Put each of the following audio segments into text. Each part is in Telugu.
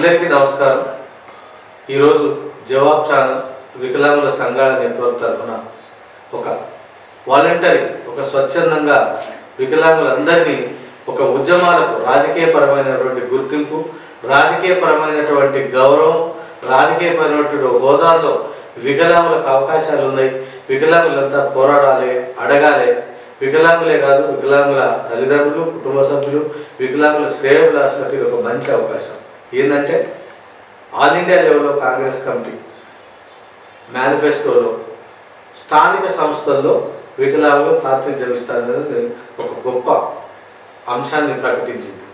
అందరికీ నమస్కారం. ఈరోజు జవాబ్ ఛానల్ వికలాంగుల సంఘాల నెట్వర్క్ తరఫున ఒక వాలంటరీ ఒక స్వచ్ఛందంగా వికలాంగులందరినీ ఒక ఉద్యమాలకు రాజకీయపరమైనటువంటి గుర్తింపు రాజకీయపరమైనటువంటి గౌరవం రాజకీయపరమైనటువంటి హోదాలో వికలాంగులకు అవకాశాలు ఉన్నాయి. వికలాంగులంతా పోరాడాలి అడగాలి. వికలాంగులే కాదు వికలాంగుల తల్లిదండ్రులు కుటుంబ సభ్యులు వికలాంగుల శ్రేయభిలాషులకు ఇది ఒక మంచి అవకాశం. ఏంటంటే ఆల్ ఇండియా లెవెల్లో కాంగ్రెస్ కమిటీ మేనిఫెస్టోలో స్థానిక సంస్థల్లో వికలాంగులు ప్రాతినిధ్యం ఇస్తారనేది ఒక గొప్ప అంశాన్ని ప్రకటించింది.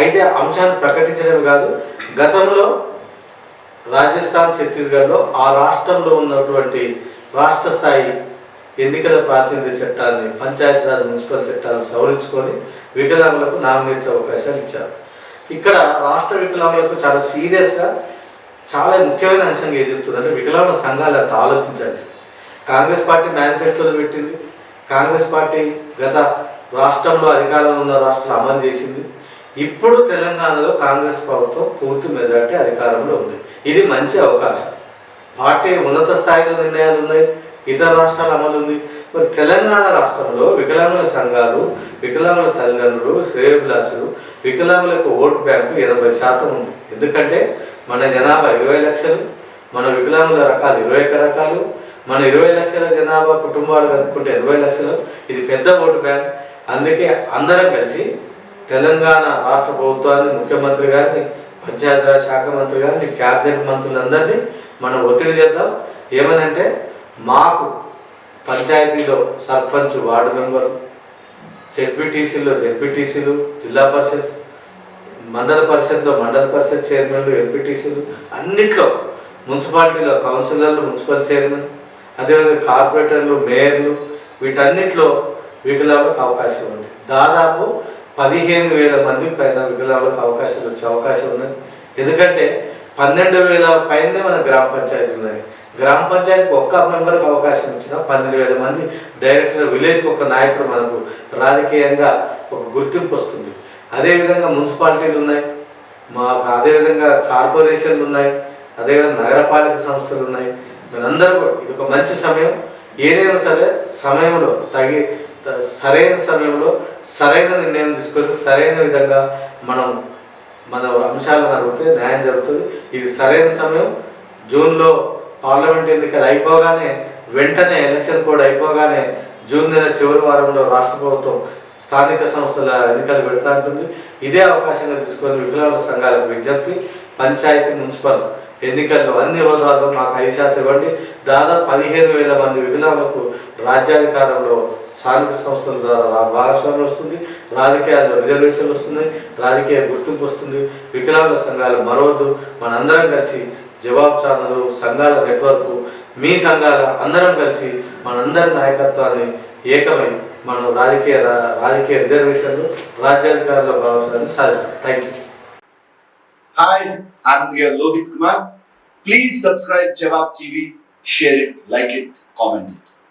అయితే అంశాన్ని ప్రకటించడమే కాదు గతంలో రాజస్థాన్ ఛత్తీస్గఢ్లో ఆ రాష్ట్రంలో ఉన్నటువంటి రాష్ట్ర స్థాయి ఎన్నికల ప్రాతినిధ్య చట్టాన్ని పంచాయతీరాజ్ మున్సిపల్ చట్టాలను సవరించుకొని వికలాంగులకు నామినేట్ అవకాశాలు ఇచ్చారు. ఇక్కడ రాష్ట్ర వికలాంగులకు చాలా సీరియస్గా చాలా ముఖ్యమైన అంశంగా ఏది చెప్తుందంటే వికలాంగుల సంఘాలు అంత ఆలోచించండి. కాంగ్రెస్ పార్టీ మేనిఫెస్టోలో పెట్టింది. కాంగ్రెస్ పార్టీ గత రాష్ట్రంలో అధికారంలో ఉన్న రాష్ట్రాలు అమలు చేసింది. ఇప్పుడు తెలంగాణలో కాంగ్రెస్ ప్రభుత్వం పూర్తి మెజార్టీ అధికారంలో ఉంది. ఇది మంచి అవకాశం. పార్టీ ఉన్నత స్థాయిలో నిర్ణయాలు ఉన్నాయి. ఇతర రాష్ట్రాల అమలు ఉంది. మరి తెలంగాణ రాష్ట్రంలో వికలాంగుల సంఘాలు వికలాంగుల తల్లిదండ్రులు శ్రేయోభిలాషులు వికలాంగులకు ఓటు బ్యాంకు ఎనభై శాతం ఉంది. ఎందుకంటే మన జనాభా ఇరవై లక్షలు మన వికలాంగుల రకాలు ఇరవై రకాలు మన ఇరవై లక్షల జనాభా కుటుంబాలు కలుపుకుంటే ఇరవై లక్షలు. ఇది పెద్ద ఓటు బ్యాంక్. అందుకే అందరం కలిసి తెలంగాణ రాష్ట్ర ప్రభుత్వాన్ని ముఖ్యమంత్రి గారిని పంచాయతీరాజ్ శాఖ మంత్రి గారిని క్యాబినెట్ మంత్రులందరినీ మనం ఒత్తిడి చేద్దాం. ఏమనంటే మాకు పంచాయతీలో సర్పంచ్ వార్డు మెంబరు జెడ్పీటీసీలో జెడ్పీటీసీలు జిల్లా పరిషత్ మండల పరిషత్లో మండల పరిషత్ చైర్మన్లు ఎంపీటీసీలు అన్నిట్లో మున్సిపాలిటీలో కౌన్సిలర్లు మున్సిపల్ చైర్మన్ అదేవిధంగా కార్పొరేటర్లు మేయర్లు వీటన్నిటిలో వికలాంగులకు అవకాశం ఉంది. దాదాపు పదిహేను వేల మంది పైన వికలాంగులకు అవకాశాలు వచ్చే అవకాశం ఉన్నది. ఎందుకంటే పన్నెండు వేల పైనే మన గ్రామ పంచాయతీలు ఉన్నాయి గ్రామ పంచాయతీకి ఒక్క మెంబర్కి అవకాశం ఇచ్చిన పన్నెండు వేల మంది డైరెక్టర్ విలేజ్కి ఒక నాయకుడు మనకు రాజకీయంగా ఒక గుర్తింపు వస్తుంది. అదేవిధంగా మున్సిపాలిటీలు ఉన్నాయి. మాకు అదేవిధంగా కార్పొరేషన్లు ఉన్నాయి. అదేవిధంగా నగరపాలక సంస్థలు ఉన్నాయి. మనందరూ కూడా ఇది ఒక మంచి సమయం. ఏదైనా సరే సమయంలో తగి సరైన సమయంలో సరైన నిర్ణయం తీసుకొని సరైన విధంగా మనం మన అంశాలను అడిగితే న్యాయం జరుగుతుంది. ఇది సరైన సమయం. జూన్లో పార్లమెంట్ ఎన్నికలు అయిపోగానే వెంటనే ఎలక్షన్ కోడ్ అయిపోగానే జూన్ నెల చివరి వారంలో రాష్ట్ర ప్రభుత్వం స్థానిక సంస్థల ఎన్నికలు పెడతా ఉంటుంది. ఇదే అవకాశంగా తీసుకొని వికలాంగ సంఘాలకు విజ్ఞప్తి పంచాయతీ మున్సిపల్ ఎన్నికల్లో అన్ని హోదాల్లో మాకు ఐదు శాతం ఇవ్వండి. దాదాపు పదిహేను వేల మంది వికలాంగులకు రాజ్యాధికారంలో స్థానిక సంస్థల ద్వారా భాగస్వామ్యం వస్తుంది. రాజకీయాల్లో రిజర్వేషన్లు వస్తున్నాయి. రాజకీయ గుర్తింపు వస్తుంది. వికలాంగుల సంఘాలు మరవద్దు. మనందరం కలిసి జవాబ్ ఛానల్ సంఘాల నెట్వర్క్ మీ సంఘాల అందరం కలిసి మనందరి నాయకత్వాన్ని ఏకమై మనం రాజకీయ రాజకీయ రిజర్వేషన్లు రాజ్యాధికారంలో భావించాలని సాధిస్తాం thank you hi I'm Lohith Kumar please subscribe Jawab Jawab share it like it comment comment.